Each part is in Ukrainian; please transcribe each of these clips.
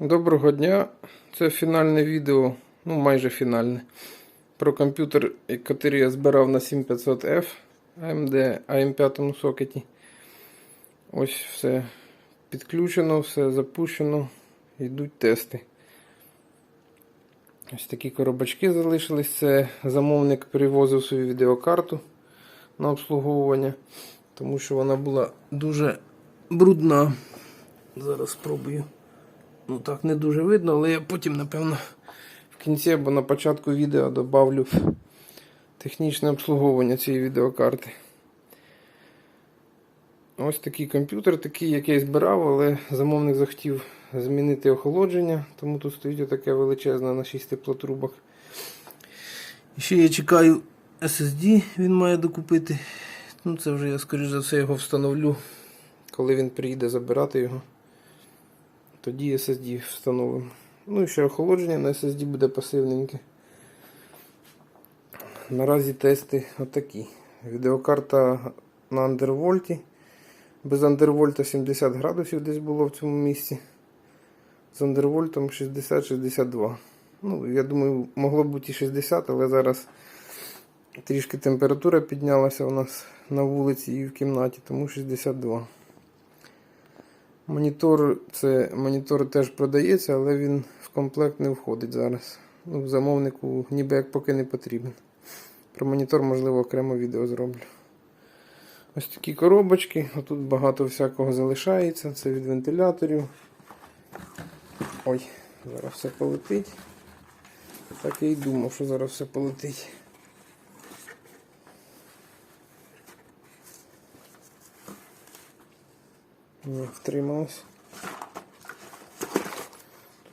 Доброго дня. Це фінальне відео, ну майже фінальне. Про комп'ютер, який я збирав на 7500F AMD AM5 сокеті. Ось все підключено, все запущено. Йдуть тести. Ось такі коробочки залишились. Це замовник привозив свою відеокарту на обслуговування, тому що вона була дуже брудна. Зараз спробую. Ну так не дуже видно, але я потім, напевно, в кінці або на початку відео добавлю технічне обслуговування цієї відеокарти. Ось такий комп'ютер, такий, який я збирав, але замовник захотів змінити охолодження, тому тут стоїть отаке величезне на 6 теплотрубах. І ще я чекаю SSD, він має докупити. Ну, це вже я, скоріш за все, його встановлю, коли він приїде забирати його. Тоді SSD встановимо. Ну і ще охолодження на SSD буде пасивненьке. Наразі тести отакі. Відеокарта на андервольті. Без андервольта 70 градусів десь було в цьому місці. З андервольтом 60-62. Ну, я думаю, могло бути і 60, але зараз трішки температура піднялася у нас на вулиці і в кімнаті, тому 62. Монітор це монітор теж продається, але він в комплект не входить зараз. Ну, Замовнику ніби як поки не потрібен. Про монітор, можливо, окремо відео зроблю. Ось такі коробочки. Отут багато всякого залишається. Це від вентиляторів. Ой, зараз все полетить. Так я й думав, що зараз все полетить. Не втрималось.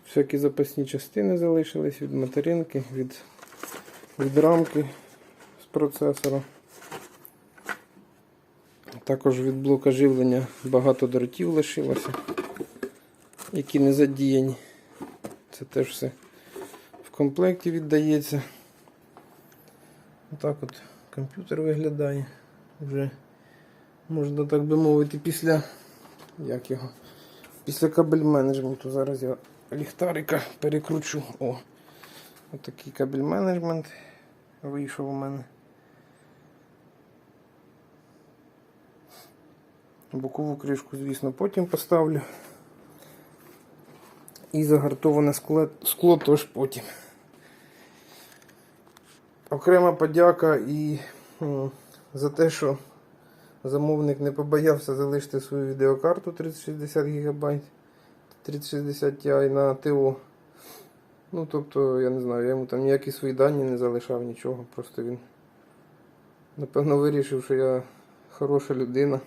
Всякі запасні частини залишились від материнки, від, від рамки з процесора. Також від блока живлення багато дротів лишилося, які не задіяні. Це теж все в комплекті віддається. Отак от комп'ютер виглядає. Вже можна так би мовити після як його? Після кабель менеджменту. Зараз я ліхтарика перекручу. О, отакий кабель менеджмент вийшов у мене. Бокову кришку, звісно, потім поставлю. І загартоване скло, скло теж потім. Окрема подяка і за те, що Замовник не побоявся залишити свою відеокарту 3060 ГБ 3060 Ti на ТО. Ну, тобто, я не знаю, я йому там ніякі свої дані не залишав, нічого. Просто він, напевно, вирішив, що я хороша людина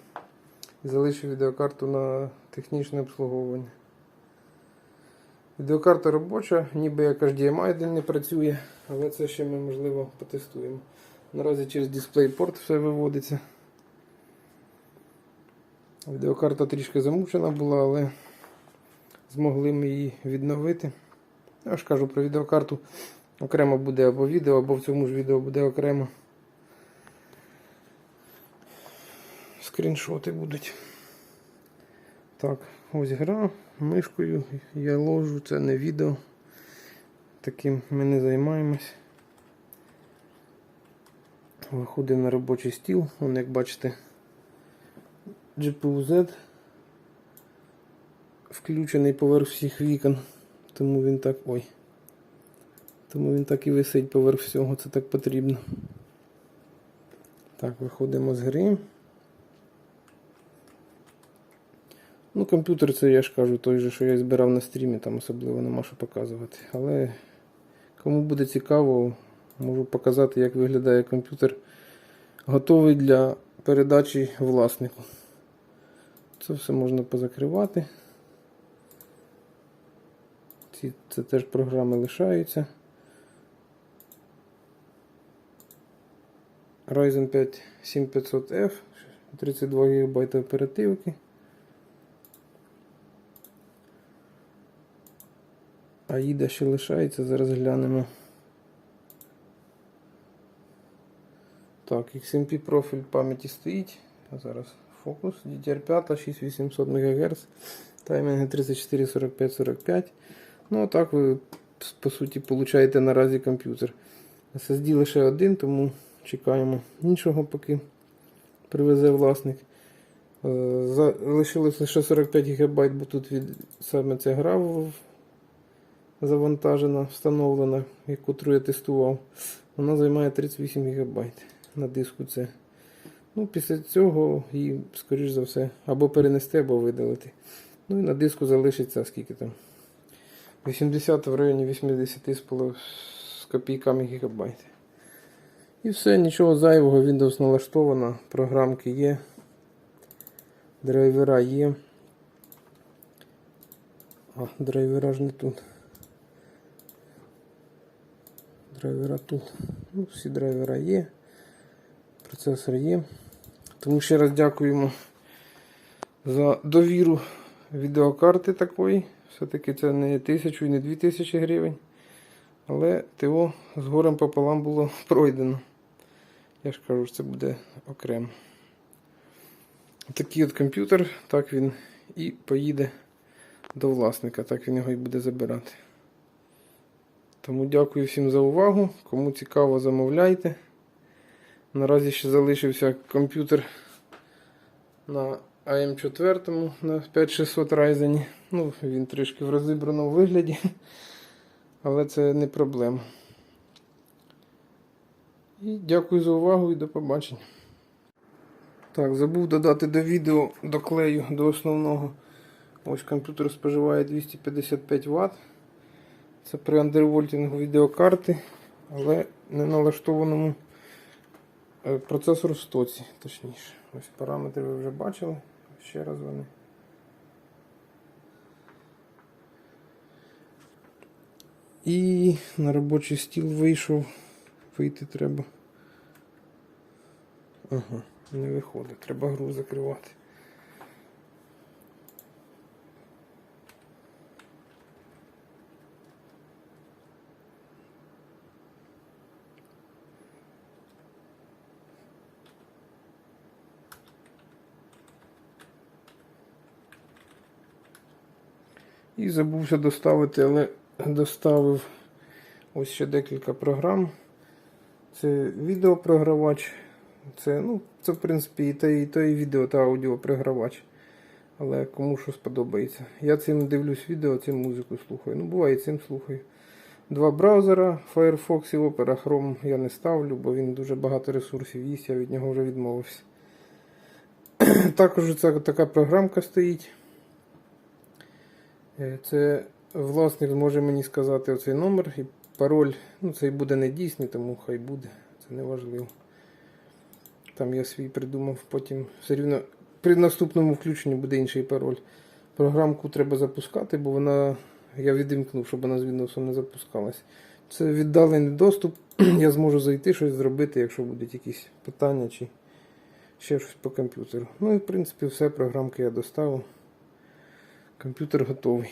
і залишив відеокарту на технічне обслуговування. Відеокарта робоча, ніби як HDMI не працює, але це ще ми можливо потестуємо. Наразі через DisplayPort все виводиться. Відеокарта трішки замучена була, але змогли ми її відновити. Я ж кажу про відеокарту. Окремо буде або відео, або в цьому ж відео буде окремо. Скріншоти будуть. Так, ось гра мишкою. Я ложу, це не відео. Таким ми не займаємось. Виходимо на робочий стіл, Вон, як бачите. GPU-Z включений поверх всіх вікон, тому він так... ой. Тому він так і висить поверх всього, це так потрібно. Так, виходимо з гри. Ну, комп'ютер це я ж кажу, той же, що я збирав на стрімі, там особливо нема що показувати. Але кому буде цікаво, можу показати, як виглядає комп'ютер готовий для передачі власнику. Це все можна позакривати. Ці, це теж програми лишаються. Ryzen 5 7500F, 32 ГБ оперативки. AIDA ще лишається, зараз глянемо. Так, XMP профіль пам'яті стоїть. А зараз фокус. DDR5 6800 МГц. Таймінги 34, 45, 45. Ну, так ви, по суті, получаєте наразі комп'ютер. SSD лише один, тому чекаємо іншого, поки привезе власник. Е, за- лише 45 ГБ, бо тут від саме ця гра завантажена, встановлена, яку я тестував. Вона займає 38 ГБ на диску це. Ну, після цього її, скоріш за все, або перенести, або видалити. Ну і на диску залишиться скільки там. 80 в районі 80 з копійками гігабайт. І все, нічого зайвого, Windows налаштовано, програмки є, драйвера є. А, драйвера ж не тут. Драйвера тут. Ну, всі драйвера є. Процесор є. Тому ще раз дякуємо за довіру відеокарти такої. Все-таки це не тисячу і не дві тисячі гривень. Але ТО з горем пополам було пройдено. Я ж кажу, що це буде окремо. Такий от комп'ютер, так він і поїде до власника, так він його і буде забирати. Тому дякую всім за увагу. Кому цікаво, замовляйте. Наразі ще залишився комп'ютер на AM4 на 5600 Ryzen. Ну, він трішки в розібраному вигляді, але це не проблема. І дякую за увагу і до побачення. Так, забув додати до відео до клею до основного. Ось комп'ютер споживає 255 Вт. Це при андервольтингу відеокарти, але не налаштованому процесор в стоці, точніше. Ось параметри ви вже бачили. Ще раз вони. І на робочий стіл вийшов. Вийти треба. Ага, не виходить, треба гру закривати. І забувся доставити, але доставив ось ще декілька програм. Це відеопрогравач. Це, ну, це в принципі, і те, і те, і відео та аудіопрогравач. Але кому що сподобається. Я цим дивлюсь відео, цим музику слухаю. Ну, буває, цим слухаю. Два браузера, Firefox і Opera Chrome я не ставлю, бо він дуже багато ресурсів їсть, я від нього вже відмовився. Також ця така програмка стоїть. Е, Це власник зможе мені сказати оцей номер і пароль. Ну, цей буде не дійсний, тому хай буде. Це не важливо. Там я свій придумав, потім все рівно при наступному включенні буде інший пароль. Програмку треба запускати, бо вона. Я відімкнув, щоб вона з Windows не запускалась. Це віддалений доступ. Я зможу зайти щось зробити, якщо будуть якісь питання чи ще щось по комп'ютеру. Ну і в принципі все, програмки я доставив. Комп'ютер готовий.